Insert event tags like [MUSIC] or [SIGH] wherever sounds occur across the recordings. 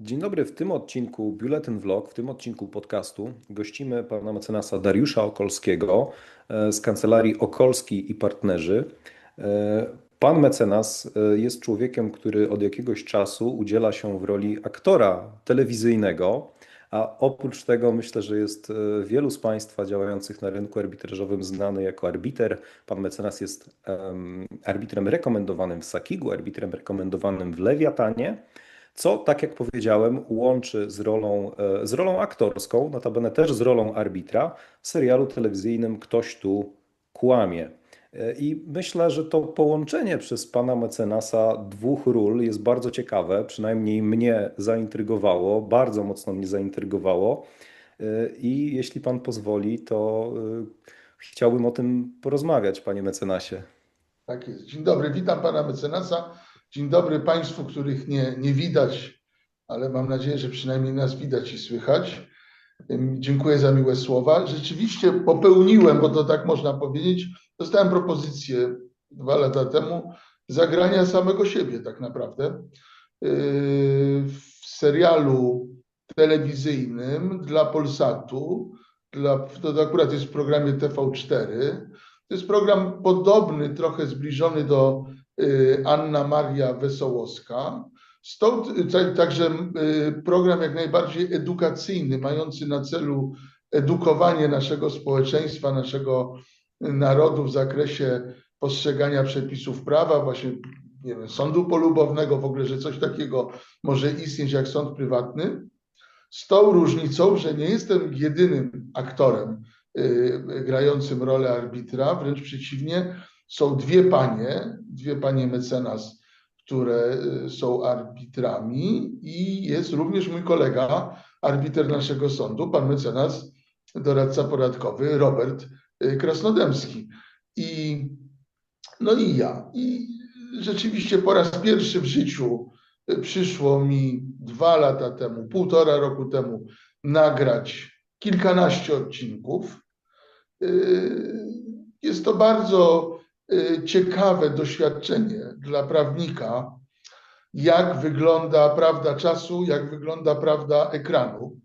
Dzień dobry, w tym odcinku Biuletyn Vlog, w tym odcinku podcastu gościmy pana mecenasa Dariusza Okolskiego e, z kancelarii Okolski i Partnerzy. E, Pan mecenas e, jest człowiekiem, który od jakiegoś czasu udziela się w roli aktora telewizyjnego, a oprócz tego myślę, że jest wielu z Państwa działających na rynku arbitrażowym znany jako arbiter. Pan mecenas jest em, arbitrem rekomendowanym w Sakigu, arbitrem rekomendowanym w Lewiatanie co, tak jak powiedziałem, łączy z rolą, e, z rolą aktorską, notabene też z rolą arbitra w serialu telewizyjnym Ktoś tu kłamie. E, I myślę, że to połączenie przez pana mecenasa dwóch ról jest bardzo ciekawe, przynajmniej mnie zaintrygowało, bardzo mocno mnie zaintrygowało. E, I jeśli pan pozwoli, to chciałbym o tym porozmawiać, panie mecenasie. Tak jest. Dzień dobry, witam pana mecenasa. Dzień dobry Państwu, których nie, nie widać, ale mam nadzieję, że przynajmniej nas widać i słychać. Dziękuję za miłe słowa. Rzeczywiście popełniłem, bo to tak można powiedzieć, dostałem propozycję dwa lata temu zagrania samego siebie tak naprawdę yy, w serialu telewizyjnym dla Polsatu, dla, to akurat jest w programie TV4. To jest program podobny, trochę zbliżony do Anna Maria Wesołowska. Stąd y, także y, program jak najbardziej edukacyjny, mający na celu edukowanie naszego społeczeństwa, naszego narodu w zakresie postrzegania przepisów prawa, właśnie nie wiem, sądu polubownego, w ogóle, że coś takiego może istnieć jak sąd prywatny. Z tą różnicą, że nie jestem jedynym aktorem grającym rolę arbitra, wręcz przeciwnie, są dwie panie, dwie panie mecenas, które y, są arbitrami i jest również mój kolega, arbiter naszego sądu, pan mecenas, doradca podatkowy Robert y, Krasnodębski. I, no i ja. I rzeczywiście po raz pierwszy w życiu y, przyszło mi dwa lata temu, półtora roku temu nagrać kilkanaście odcinków. Jest to bardzo ciekawe doświadczenie dla prawnika, jak wygląda prawda czasu, jak wygląda prawda ekranu,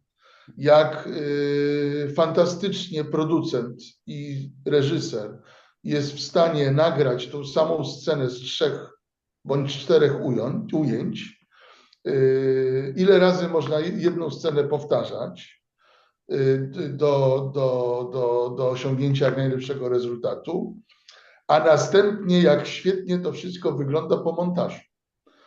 jak y, fantastycznie producent i reżyser jest w stanie nagrać tą samą scenę z trzech bądź czterech ujęć, y, ile razy można jedną scenę powtarzać do, do, do, do osiągnięcia jak najlepszego rezultatu a następnie jak świetnie to wszystko wygląda po montażu.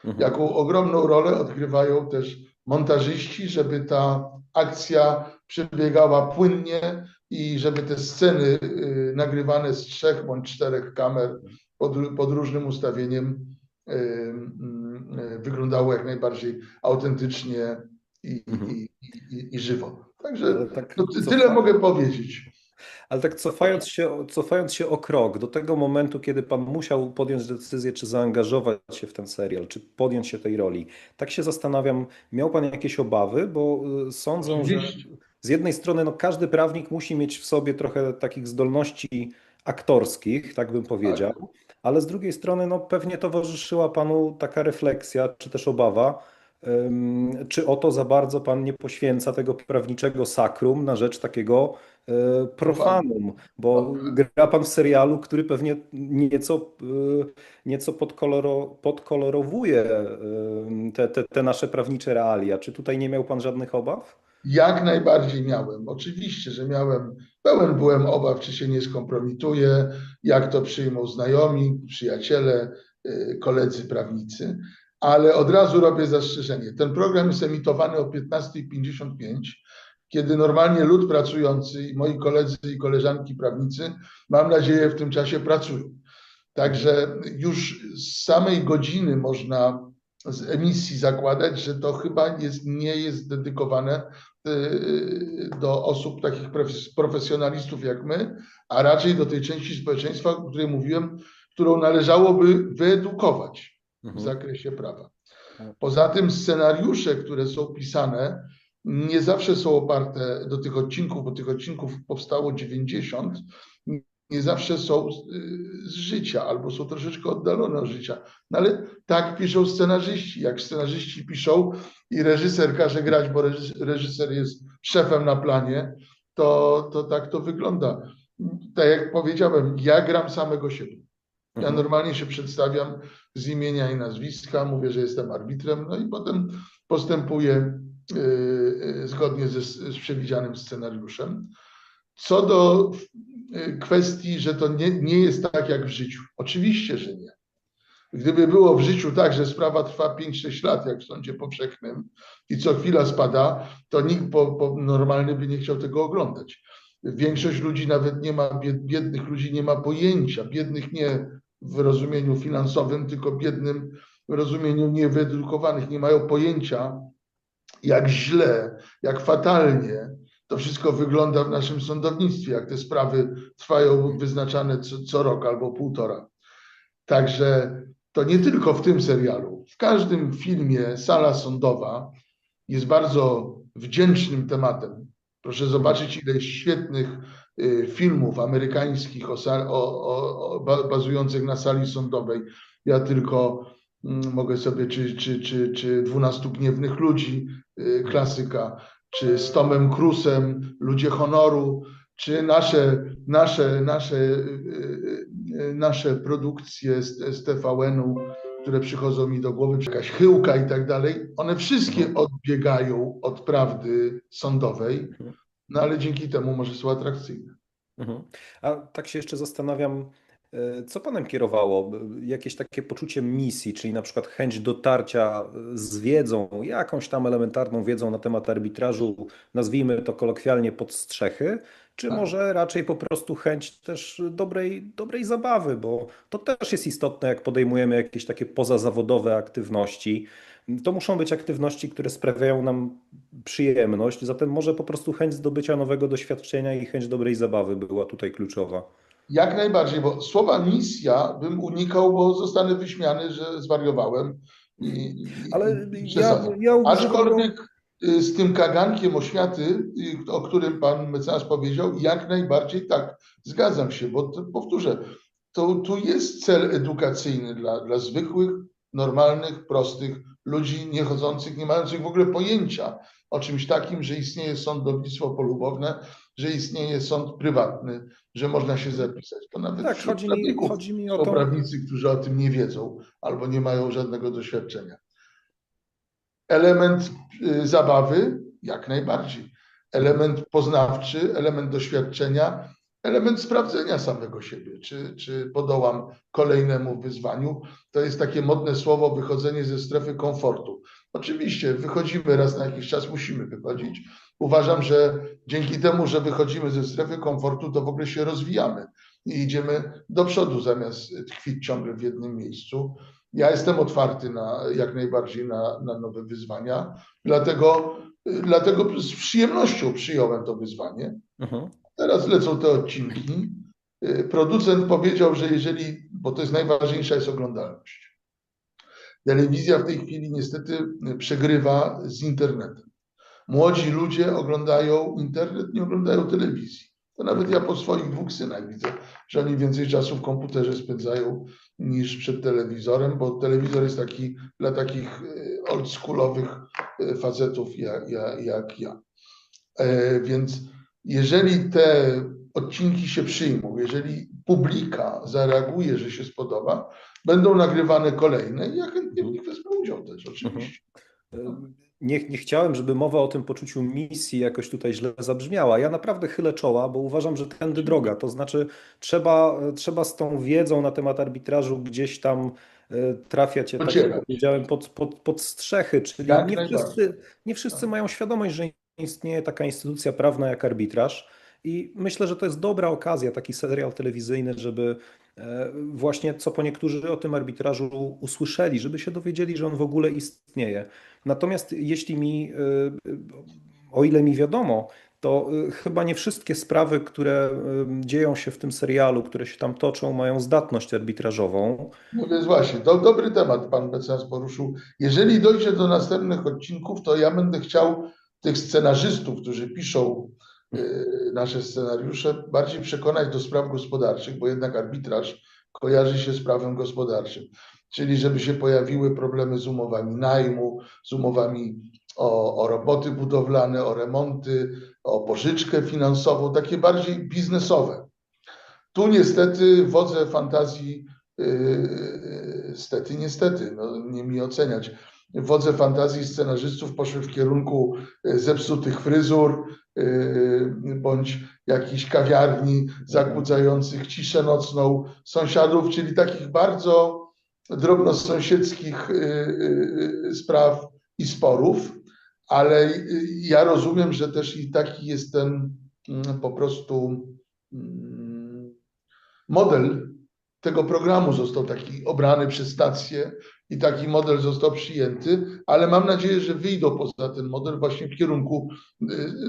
Mhm. Jaką ogromną rolę odgrywają też montażyści, żeby ta akcja przebiegała płynnie i żeby te sceny y, nagrywane z trzech bądź czterech kamer pod, pod różnym ustawieniem y, y, wyglądały jak najbardziej autentycznie i, mhm. i, i, i żywo. Także tak, tyle mogę powiedzieć. Ale tak cofając się, cofając się o krok do tego momentu, kiedy pan musiał podjąć decyzję, czy zaangażować się w ten serial, czy podjąć się tej roli, tak się zastanawiam, miał pan jakieś obawy, bo y, sądzę, że z jednej strony no, każdy prawnik musi mieć w sobie trochę takich zdolności aktorskich, tak bym powiedział, tak. ale z drugiej strony no, pewnie towarzyszyła panu taka refleksja, czy też obawa, czy o to za bardzo pan nie poświęca tego prawniczego sakrum na rzecz takiego e, profanum, bo gra pan w serialu, który pewnie nieco, e, nieco podkoloro, podkolorowuje te, te, te nasze prawnicze realia. Czy tutaj nie miał pan żadnych obaw? Jak najbardziej miałem. Oczywiście, że miałem, pełen byłem obaw, czy się nie skompromituje, jak to przyjmą znajomi, przyjaciele, e, koledzy prawnicy ale od razu robię zastrzeżenie. Ten program jest emitowany o 15.55, kiedy normalnie lud pracujący i moi koledzy i koleżanki prawnicy, mam nadzieję, w tym czasie pracują. Także już z samej godziny można z emisji zakładać, że to chyba jest, nie jest dedykowane y, do osób takich profesjonalistów jak my, a raczej do tej części społeczeństwa, o której mówiłem, którą należałoby wyedukować w mhm. zakresie prawa. Tak. Poza tym scenariusze, które są pisane, nie zawsze są oparte do tych odcinków, bo tych odcinków powstało 90. nie zawsze są z, z życia albo są troszeczkę oddalone od życia. No ale tak piszą scenarzyści. Jak scenarzyści piszą i reżyser każe grać, bo reżyser jest szefem na planie, to, to tak to wygląda. Tak jak powiedziałem, ja gram samego siebie. Ja mhm. normalnie się przedstawiam z imienia i nazwiska, mówię, że jestem arbitrem, no i potem postępuję y, y, zgodnie ze, z przewidzianym scenariuszem. Co do y, kwestii, że to nie, nie jest tak jak w życiu. Oczywiście, że nie. Gdyby było w życiu tak, że sprawa trwa 5-6 lat, jak w sądzie powszechnym i co chwila spada, to nikt po, po normalny by nie chciał tego oglądać. Większość ludzi nawet nie ma, biednych ludzi nie ma pojęcia, biednych nie w rozumieniu finansowym, tylko biednym w rozumieniu niewyedukowanych, nie mają pojęcia, jak źle, jak fatalnie to wszystko wygląda w naszym sądownictwie, jak te sprawy trwają wyznaczane co, co rok albo półtora. Także to nie tylko w tym serialu. W każdym filmie sala sądowa jest bardzo wdzięcznym tematem. Proszę zobaczyć, ile świetnych filmów amerykańskich o, o, o, bazujących na sali sądowej. Ja tylko mm, mogę sobie, czy, czy, czy, czy 12 gniewnych ludzi, y, klasyka, czy z Tomem Cruzem, Ludzie Honoru, czy nasze, nasze, nasze, y, nasze produkcje z, z TVN-u, które przychodzą mi do głowy, czy jakaś chyłka i tak dalej, one wszystkie odbiegają od prawdy sądowej. No ale dzięki temu może są atrakcyjne. Mhm. A tak się jeszcze zastanawiam, e, co panem kierowało? Jakieś takie poczucie misji, czyli na przykład chęć dotarcia z wiedzą, jakąś tam elementarną wiedzą na temat arbitrażu, nazwijmy to kolokwialnie pod strzechy, czy tak. może raczej po prostu chęć też dobrej, dobrej zabawy, bo to też jest istotne, jak podejmujemy jakieś takie pozazawodowe aktywności. To muszą być aktywności, które sprawiają nam przyjemność, zatem może po prostu chęć zdobycia nowego doświadczenia i chęć dobrej zabawy była tutaj kluczowa. Jak najbardziej, bo słowa misja bym unikał, bo zostanę wyśmiany, że zwariowałem. I, Ale ja, ja Aczkolwiek Y, z tym kagankiem oświaty, y, o którym pan mecenas powiedział, jak najbardziej tak, zgadzam się, bo to, powtórzę, to tu jest cel edukacyjny dla, dla zwykłych, normalnych, prostych ludzi niechodzących, nie mających w ogóle pojęcia o czymś takim, że istnieje sądownictwo polubowne, że istnieje sąd prywatny, że można się zapisać. To nawet tak, chodzi mi, chodzi mi o to. prawnicy, którzy o tym nie wiedzą albo nie mają żadnego doświadczenia. Element y, zabawy jak najbardziej. Element poznawczy, element doświadczenia, element sprawdzenia samego siebie, czy, czy podołam kolejnemu wyzwaniu. To jest takie modne słowo wychodzenie ze strefy komfortu. Oczywiście wychodzimy raz na jakiś czas, musimy wychodzić. Uważam, że dzięki temu, że wychodzimy ze strefy komfortu, to w ogóle się rozwijamy i idziemy do przodu zamiast tkwić ciągle w jednym miejscu. Ja jestem otwarty na, jak najbardziej na, na nowe wyzwania, dlatego, dlatego z przyjemnością przyjąłem to wyzwanie. Mhm. Teraz lecą te odcinki. Producent powiedział, że jeżeli, bo to jest najważniejsza, jest oglądalność. Telewizja w tej chwili niestety przegrywa z internetem. Młodzi ludzie oglądają internet, nie oglądają telewizji. To nawet ja po swoich dwóch synach widzę, że oni więcej czasu w komputerze spędzają niż przed telewizorem, bo telewizor jest taki dla takich e, oldschoolowych facetów jak, jak, jak ja. E, więc jeżeli te odcinki się przyjmą, jeżeli publika zareaguje, że się spodoba, będą nagrywane kolejne i ja chętnie w nich wezmę udział też oczywiście. Mhm nie, nie chciałem, żeby mowa o tym poczuciu misji jakoś tutaj źle zabrzmiała. Ja naprawdę chylę czoła, bo uważam, że tędy droga. To znaczy, trzeba, trzeba z tą wiedzą na temat arbitrażu gdzieś tam e, trafiać, tak jak powiedziałem, pod, pod, pod strzechy. Czyli nie wszyscy, nie wszyscy tak. mają świadomość, że istnieje taka instytucja prawna jak arbitraż. I myślę, że to jest dobra okazja, taki serial telewizyjny, żeby e, właśnie co po niektórzy o tym arbitrażu usłyszeli, żeby się dowiedzieli, że on w ogóle istnieje. Natomiast jeśli mi, e, o ile mi wiadomo, to e, chyba nie wszystkie sprawy, które dzieją się w tym serialu, które się tam toczą, mają zdatność arbitrażową. No więc właśnie, to dobry temat pan mecenas poruszył. Jeżeli dojdzie do następnych odcinków, to ja będę chciał tych scenarzystów, którzy piszą y, nasze scenariusze, bardziej przekonać do spraw gospodarczych, bo jednak arbitraż kojarzy się z prawem gospodarczym. Czyli żeby się pojawiły problemy z umowami najmu, z umowami o, o roboty budowlane, o remonty, o pożyczkę finansową, takie bardziej biznesowe. Tu niestety wodze fantazji, yy, stety, niestety, no, nie mi oceniać, wodze fantazji scenarzystów poszły w kierunku yy, zepsutych fryzur, yy, bądź jakichś kawiarni zakłócających ciszę nocną sąsiadów, czyli takich bardzo drobnosąsiedzkich spraw i sporów, ale ja rozumiem, że też i taki jest ten mm, po prostu mm, model tego programu. Został taki obrany przez stację i taki model został przyjęty, ale mam nadzieję, że wyjdą poza ten model właśnie w kierunku y,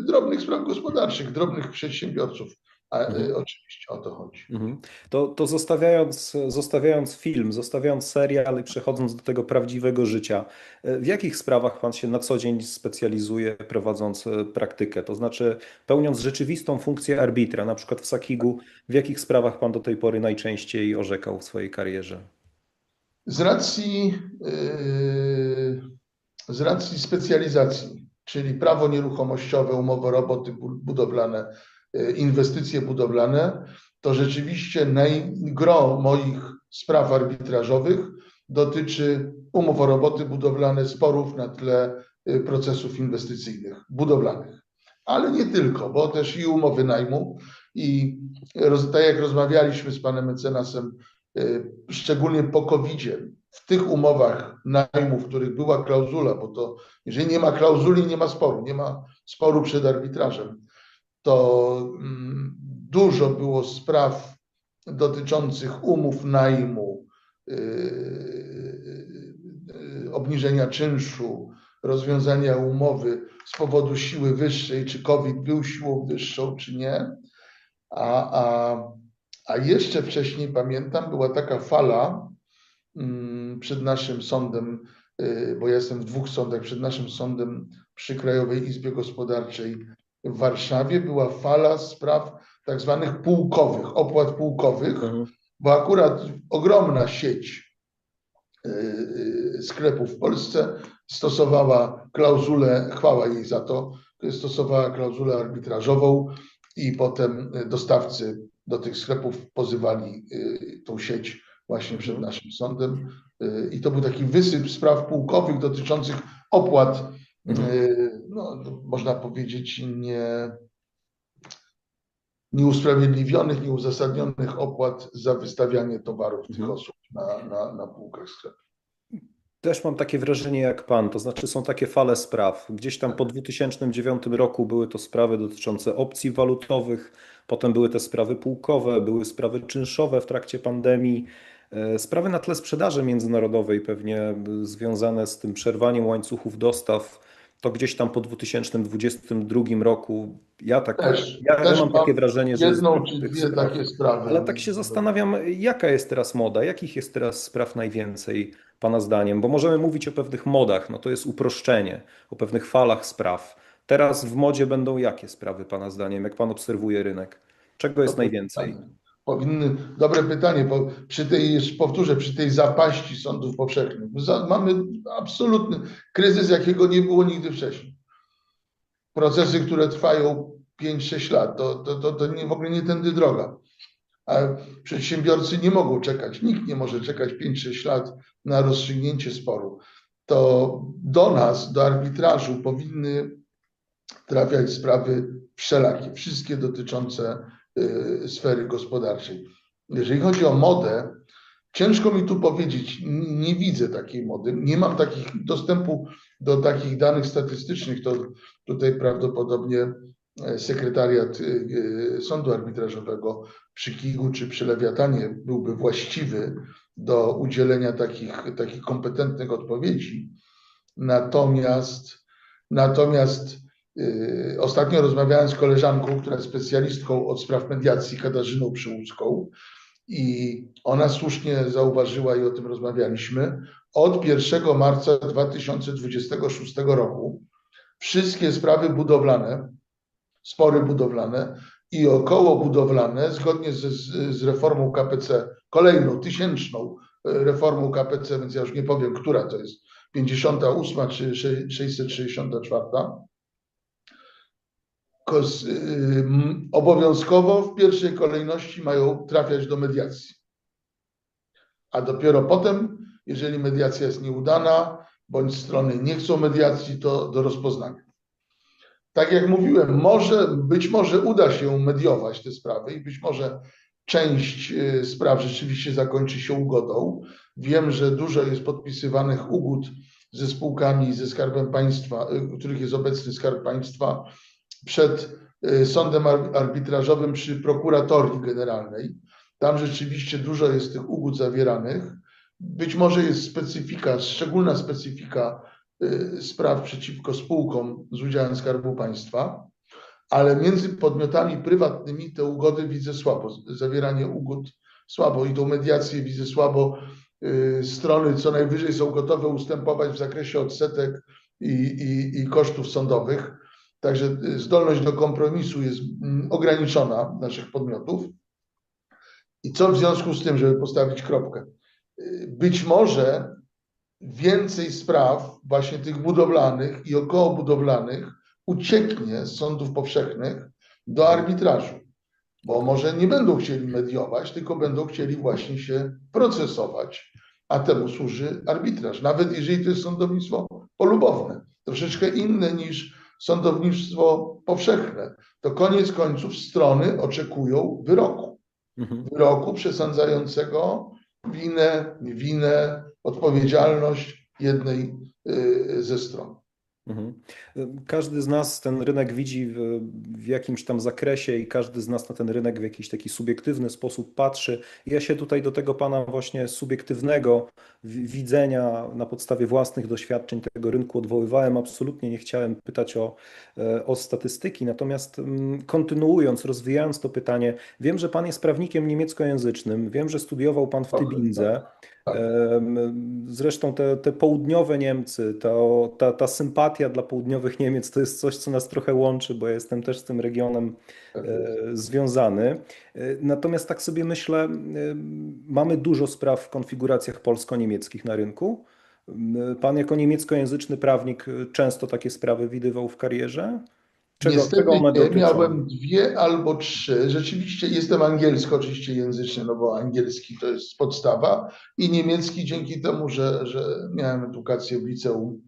drobnych spraw gospodarczych, drobnych przedsiębiorców. A y, mhm. oczywiście o to chodzi. Mhm. To, to zostawiając, zostawiając film, zostawiając serial i przechodząc do tego prawdziwego życia, y, w jakich sprawach Pan się na co dzień specjalizuje, prowadząc praktykę? To znaczy, pełniąc rzeczywistą funkcję arbitra, na przykład w Sakigu, w jakich sprawach Pan do tej pory najczęściej orzekał w swojej karierze? Z racji, z racji specjalizacji, czyli prawo nieruchomościowe, umowy roboty budowlane, E, inwestycje budowlane, to rzeczywiście najgro moich spraw arbitrażowych dotyczy umów o roboty budowlane, sporów na tle e, procesów inwestycyjnych, budowlanych. Ale nie tylko, bo też i umowy najmu i tak jak rozmawialiśmy z panem mecenasem, szczególnie po covid w tych umowach najmu, w których była klauzula, bo to jeżeli nie ma klauzuli, nie ma sporu, nie ma sporu przed arbitrażem, to mm, dużo było spraw dotyczących umów najmu, y, y, obniżenia czynszu, rozwiązania umowy z powodu siły wyższej, czy COVID był siłą wyższą, czy nie. A, a, a jeszcze wcześniej pamiętam, była taka fala mm, przed naszym sądem, y, bo ja jestem w dwóch sądach, przed naszym sądem przy Krajowej Izbie Gospodarczej w Warszawie była fala spraw tak zwanych półkowych, opłat półkowych, mhm. bo akurat ogromna sieć y, y, sklepów w Polsce stosowała klauzulę, chwała jej za to, stosowała klauzulę arbitrażową i potem dostawcy do tych sklepów pozywali y, tą sieć właśnie przed mhm. naszym sądem. I to był taki wysyp spraw półkowych dotyczących opłat Mhm. Y, no, można powiedzieć, nie, nieusprawiedliwionych, nieuzasadnionych opłat za wystawianie towarów tych mhm. osób na, na, na półkach sklepu. Też mam takie wrażenie jak pan, to znaczy są takie fale spraw. Gdzieś tam po 2009 roku były to sprawy dotyczące opcji walutowych, potem były te sprawy półkowe, były sprawy czynszowe w trakcie pandemii. E, sprawy na tle sprzedaży międzynarodowej, pewnie związane z tym przerwaniem łańcuchów dostaw, to gdzieś tam po 2022 roku, ja tak też, ja też mam takie wrażenie, że jedną czy dwie spraw, takie sprawy. Ale tak się zastanawiam, jaka jest teraz moda, jakich jest teraz spraw najwięcej Pana zdaniem, bo możemy mówić o pewnych modach, no to jest uproszczenie, o pewnych falach spraw. Teraz w modzie będą jakie sprawy Pana zdaniem, jak Pan obserwuje rynek? Czego jest najwięcej? powinny, dobre pytanie, bo przy tej, powtórzę, przy tej zapaści sądów powszechnych, mamy absolutny kryzys, jakiego nie było nigdy wcześniej. Procesy, które trwają 5-6 lat, to, to, to, to nie, w ogóle nie tędy droga. A przedsiębiorcy nie mogą czekać, nikt nie może czekać 5-6 lat na rozstrzygnięcie sporu. To do nas, do arbitrażu powinny trafiać sprawy wszelakie, wszystkie dotyczące Y, sfery gospodarczej. Jeżeli chodzi o modę, ciężko mi tu powiedzieć, nie widzę takiej mody, nie mam takich dostępu do takich danych statystycznych, to tutaj prawdopodobnie sekretariat y, y, Sądu Arbitrażowego przy KIG-u czy przy Lewiatanie byłby właściwy do udzielenia takich, takich kompetentnych odpowiedzi. Natomiast, natomiast Yy, ostatnio rozmawiałem z koleżanką, która jest specjalistką od spraw mediacji, Katarzyną Przyłódzką, i ona słusznie zauważyła i o tym rozmawialiśmy. Od 1 marca 2026 roku wszystkie sprawy budowlane spory budowlane i około budowlane, zgodnie z, z reformą KPC, kolejną, tysięczną e, reformą KPC, więc ja już nie powiem, która to jest, 58 czy 664, obowiązkowo w pierwszej kolejności mają trafiać do mediacji. A dopiero potem, jeżeli mediacja jest nieudana, bądź strony nie chcą mediacji, to do rozpoznania. Tak jak mówiłem, może, być może uda się mediować te sprawy i być może część y, spraw rzeczywiście zakończy się ugodą. Wiem, że dużo jest podpisywanych ugód ze spółkami, ze Skarbem Państwa, y, których jest obecny Skarb Państwa przed y, sądem arbitrażowym przy prokuratorii generalnej. Tam rzeczywiście dużo jest tych ugód zawieranych. Być może jest specyfika, szczególna specyfika spraw przeciwko spółkom z udziałem Skarbu Państwa, ale między podmiotami prywatnymi te ugody widzę słabo, zawieranie ugód słabo i tą mediację widzę słabo. Y, strony co najwyżej są gotowe ustępować w zakresie odsetek i, i, i kosztów sądowych. Także y, zdolność do kompromisu jest mm, ograniczona naszych podmiotów. I co w związku z tym, żeby postawić kropkę? być może więcej spraw, właśnie tych budowlanych i okołobudowlanych, ucieknie z sądów powszechnych do arbitrażu, bo może nie będą chcieli mediować, tylko będą chcieli właśnie się procesować, a temu służy arbitraż, nawet jeżeli to jest sądownictwo polubowne, troszeczkę inne niż sądownictwo powszechne. To koniec końców strony oczekują wyroku. Mhm. Wyroku przesądzającego winę, niewinę, odpowiedzialność jednej y, ze stron. Mhm. Każdy z nas ten rynek widzi w, w, jakimś tam zakresie i każdy z nas na ten rynek w jakiś taki subiektywny sposób patrzy. Ja się tutaj do tego pana właśnie subiektywnego widzenia na podstawie własnych doświadczeń tego rynku odwoływałem. Absolutnie nie chciałem pytać o, e, o statystyki, natomiast mm, kontynuując, rozwijając to pytanie, wiem, że pan jest prawnikiem niemieckojęzycznym, wiem, że studiował pan w Tybindze. Tak. Zresztą te, te południowe Niemcy, to, ta, ta sympatia dla południowych Niemiec to jest coś, co nas trochę łączy, bo ja jestem też z tym regionem tak e, związany. E, natomiast tak sobie myślę, mamy dużo spraw w konfiguracjach polsko-niemieckich na rynku. Pan jako niemieckojęzyczny prawnik często takie sprawy widywał w karierze? Czego, Niestety one miałem dwie albo trzy. Rzeczywiście jestem angielski oczywiście języczny, no bo angielski to jest podstawa i niemiecki dzięki temu, że, że miałem edukację w liceum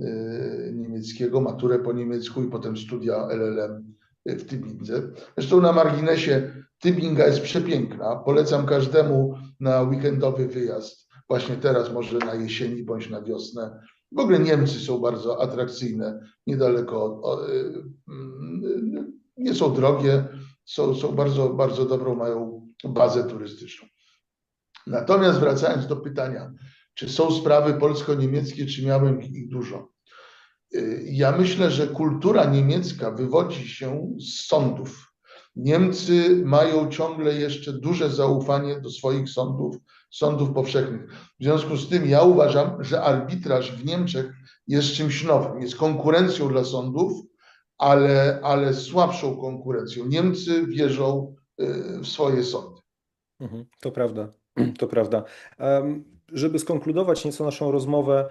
y, niemieckiego, maturę po niemiecku i potem studia LLM w Tybindze. Zresztą na marginesie Tybinga jest przepiękna. Polecam każdemu na weekendowy wyjazd. Właśnie teraz, może na jesieni bądź na wiosnę, w ogóle Niemcy są bardzo atrakcyjne, niedaleko, y, mm, nie są drogie, są, są bardzo, bardzo dobrą, mają bazę turystyczną. Natomiast wracając do pytania, czy są sprawy polsko-niemieckie, czy miałem ich dużo? Y, ja myślę, że kultura niemiecka wywodzi się z sądów. Niemcy mają ciągle jeszcze duże zaufanie do swoich sądów, sądów powszechnych. W związku z tym ja uważam, że arbitraż w Niemczech jest czymś nowym, jest konkurencją dla sądów, ale, ale słabszą konkurencją. Niemcy wierzą y, w swoje sądy. Mhm, to prawda, [CLEARS THROAT] to prawda. Żeby skonkludować nieco naszą rozmowę,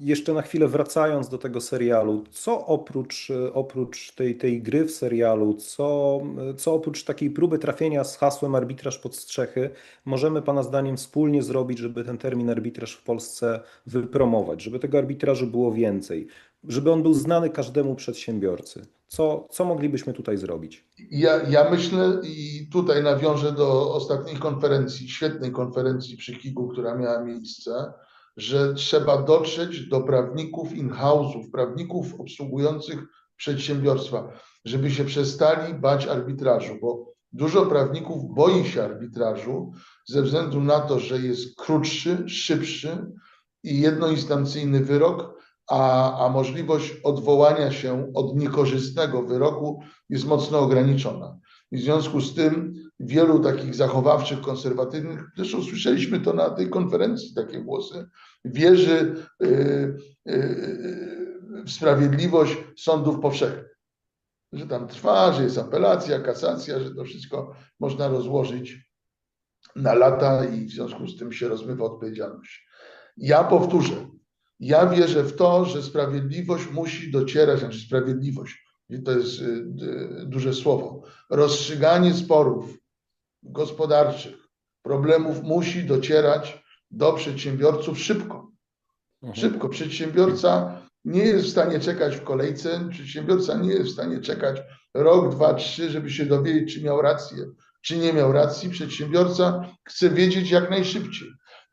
jeszcze na chwilę wracając do tego serialu, co oprócz, oprócz tej, tej gry w serialu, co, co oprócz takiej próby trafienia z hasłem arbitraż pod strzechy, możemy Pana zdaniem wspólnie zrobić, żeby ten termin arbitraż w Polsce wypromować, żeby tego arbitrażu było więcej, żeby on był znany każdemu przedsiębiorcy? Co, co moglibyśmy tutaj zrobić? Ja, ja myślę i tutaj nawiążę do ostatniej konferencji, świetnej konferencji przy KIG-u, która miała miejsce że trzeba dotrzeć do prawników in-house'ów, prawników obsługujących przedsiębiorstwa, żeby się przestali bać arbitrażu, bo dużo prawników boi się arbitrażu ze względu na to, że jest krótszy, szybszy i jednoinstancyjny wyrok, a, a możliwość odwołania się od niekorzystnego wyroku jest mocno ograniczona. I w związku z tym wielu takich zachowawczych, konserwatywnych, zresztą słyszeliśmy to na tej konferencji, takie głosy, wierzy y, y, w sprawiedliwość sądów powszechnych. że tam trwa, że jest apelacja, kasacja, że to wszystko można rozłożyć na lata i w związku z tym się rozmywa odpowiedzialność. Ja powtórzę, ja wierzę w to, że sprawiedliwość musi docierać, znaczy sprawiedliwość, i to jest y, y, duże słowo, rozstrzyganie sporów gospodarczych, problemów musi docierać do przedsiębiorców szybko. Mhm. Szybko. Przedsiębiorca nie jest w stanie czekać w kolejce, przedsiębiorca nie jest w stanie czekać rok, dwa, trzy, żeby się dowiedzieć, czy miał rację, czy nie miał racji. Przedsiębiorca chce wiedzieć jak najszybciej.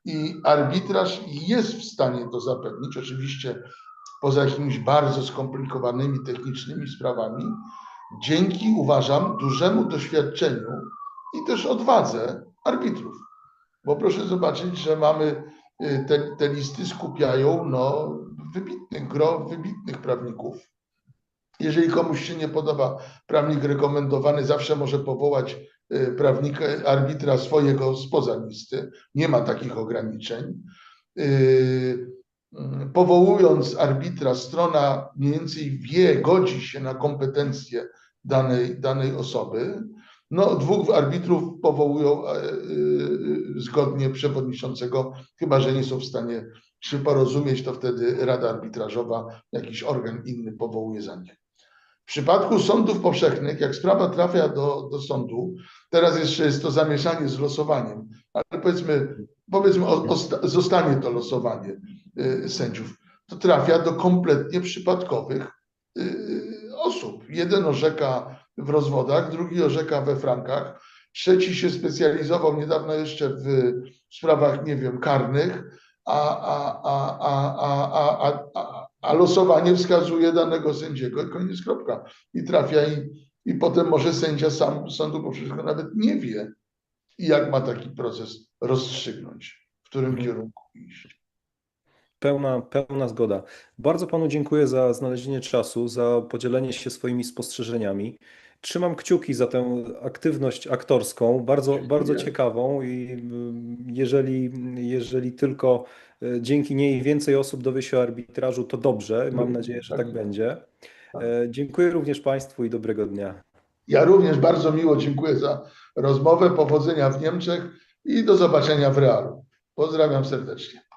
I arbitraż jest w stanie to zapewnić, oczywiście poza jakimiś bardzo skomplikowanymi technicznymi sprawami, dzięki, uważam, dużemu doświadczeniu i też odwadze arbitrów. Bo proszę zobaczyć, że mamy y, te, te listy skupiają no, wybitnych, gro wybitnych prawników. Jeżeli komuś się nie podoba prawnik rekomendowany, zawsze może powołać y, prawnika, arbitra swojego spoza listy. Nie ma takich ograniczeń. Y, Powołując arbitra, strona mniej więcej wie, godzi się na kompetencje danej, danej osoby. No, dwóch arbitrów powołują e, e, zgodnie przewodniczącego, chyba że nie są w stanie się porozumieć, to wtedy Rada Arbitrażowa, jakiś organ inny powołuje za nich. W przypadku sądów powszechnych, jak sprawa trafia do, do sądu, teraz jeszcze jest to zamieszanie z losowaniem, ale powiedzmy, powiedzmy o, o, zostanie to losowanie y, sędziów, to trafia do kompletnie przypadkowych y, osób. Jeden orzeka w rozwodach, drugi orzeka we frankach, trzeci się specjalizował niedawno jeszcze w sprawach, nie wiem, karnych, a, a, a, a, a, a, a, a losowanie wskazuje danego sędziego i koniec kropka. I trafia i, i potem może sędzia sam sądu powszechnego nawet nie wie, jak ma taki proces rozstrzygnąć, w którym Mhm. kierunku iść. Pełna, pełna zgoda. Bardzo panu dziękuję za znalezienie czasu, za podzielenie się swoimi spostrzeżeniami. Trzymam kciuki za tę aktywność aktorską, bardzo, bardzo ciekawą i y, jeżeli, jeżeli tylko y, dzięki niej więcej osób dowie się o arbitrażu, to dobrze. Mam nadzieję, że tak będzie. E, Dziękuję również państwu i dobrego dnia. Ja również bardzo miło dziękuję za rozmowę. Powodzenia w Niemczech i do zobaczenia w realu. Pozdrawiam serdecznie.